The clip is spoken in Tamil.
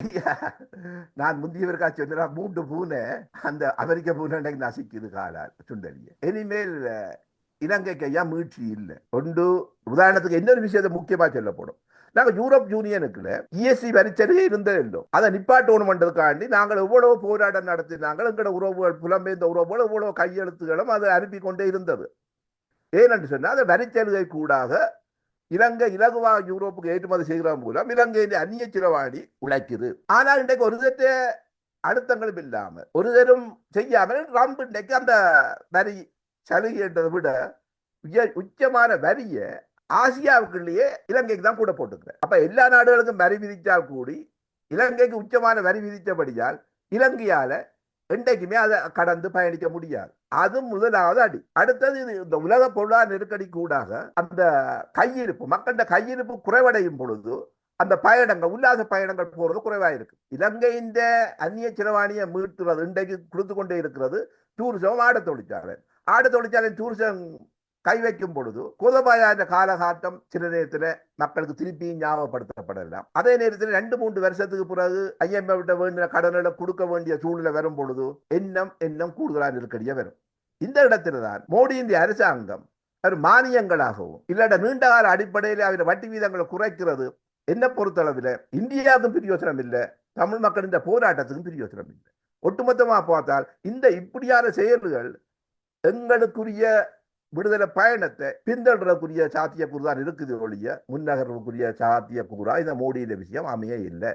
நான் முந்தியவருக்கா சொன்னா மூன்று பூனை அந்த அமெரிக்க பூனை நசிக்குது காலால் சுண்டலிய. இனிமேல் இலங்கை இலங்கைக்கு ஐயா மீட்சி இல்லை. ஒன்று உதாரணத்துக்கு இன்னொரு விஷயத்தை முக்கியமா சொல்லப்படும். நாங்க யூரோப் யூனியனுக்குள்ள இஎஸ்சி வரிச்சலுகை இருந்தது இல்லை அதை நிப்பாட்டணும்ன்றதுக்காண்டி நாங்கள் எவ்வளவு போராட்டம் நடத்தினாங்கள் எங்களோட உறவுகள் புலம்பெயர்ந்த உறவுகள் எவ்வளவு கையெழுத்துகளும் அதை அனுப்பி கொண்டே இருந்தது. ஏனென்று சொன்னால் அந்த வரிச்சலுகை கூடாக இலங்கை இலகுவா யூரோப்புக்கு ஏற்றுமதி செய்கிற மூலம் இலங்கையின் அந்நிய சிலவாணி உழைக்குது. ஆனால் இன்றைக்கு ஒரு சற்ற அழுத்தங்களும் இல்லாமல் ஒரு தரும் செய்யாமல் ட்ரம்ப் இன்றைக்கு அந்த வரி சலுகைன்றதை விட உச்சமான வரியை ஆசியாவுக்குள்ளேயே இலங்கைக்கு தான் கூட போட்டுக்கிறேன் அப்ப எல்லா நாடுகளுக்கும் வரி விதித்தால் கூடி இலங்கைக்கு உச்சமான வரி விதித்தபடியால் இலங்கையால என்றைக்குமே அதை கடந்து பயணிக்க முடியாது. அது முதலாவது அடி. அடுத்தது இது இந்த உலக பொருளாதார நெருக்கடி கூடாக அந்த கையிருப்பு மக்கள கையிருப்பு குறைவடையும் பொழுது அந்த பயணங்கள் உல்லாச பயணங்கள் போறது குறைவா இருக்கு இலங்கையின் அந்நிய செலவாணியை மீட்டுறது இன்றைக்கு கொடுத்து கொண்டே இருக்கிறது டூரிசம் ஆட தொழிற்சாலை. ஆட தொழிற்சாலை டூரிசம் கை வைக்கும் பொழுது கோதபாயா என்ற காலகாட்டம் சில நேரத்தில் மக்களுக்கு திருப்பியும் ஞாபகப்படுத்தப்படலாம். அதே நேரத்தில் ரெண்டு மூன்று வருஷத்துக்கு பிறகு ஐஎம்ஏ விட்ட வேண்டிய கடனில் கொடுக்க வேண்டிய சூழ்நிலை வரும் பொழுது எண்ணம் எண்ணம் கூடுதலாக நெருக்கடியா வரும். இந்த இடத்துல தான் மோடியின் அரசாங்கம் மானியங்களாகவும் இல்லாட்ட நீண்டகால அடிப்படையில் அவர் வட்டி வீதங்களை குறைக்கிறது. என்ன பொறுத்தளவில் இந்தியாவுக்கும் பிரயோசனம் இல்லை தமிழ் மக்கள் இந்த போராட்டத்துக்கும் பிரயோசனம் இல்லை. ஒட்டுமொத்தமாக பார்த்தால் இந்த இப்படியான செயல்கள் எங்களுக்குரிய விடுதலை பயணத்தை பின்தொடரக்கூடிய சாத்தியக்கூறு தான் இருக்குது ஒழிய முன்னகர்வுக்குரிய சாத்தியக்கூறா? இந்த மோடியில விஷயம் அமைய இல்லை.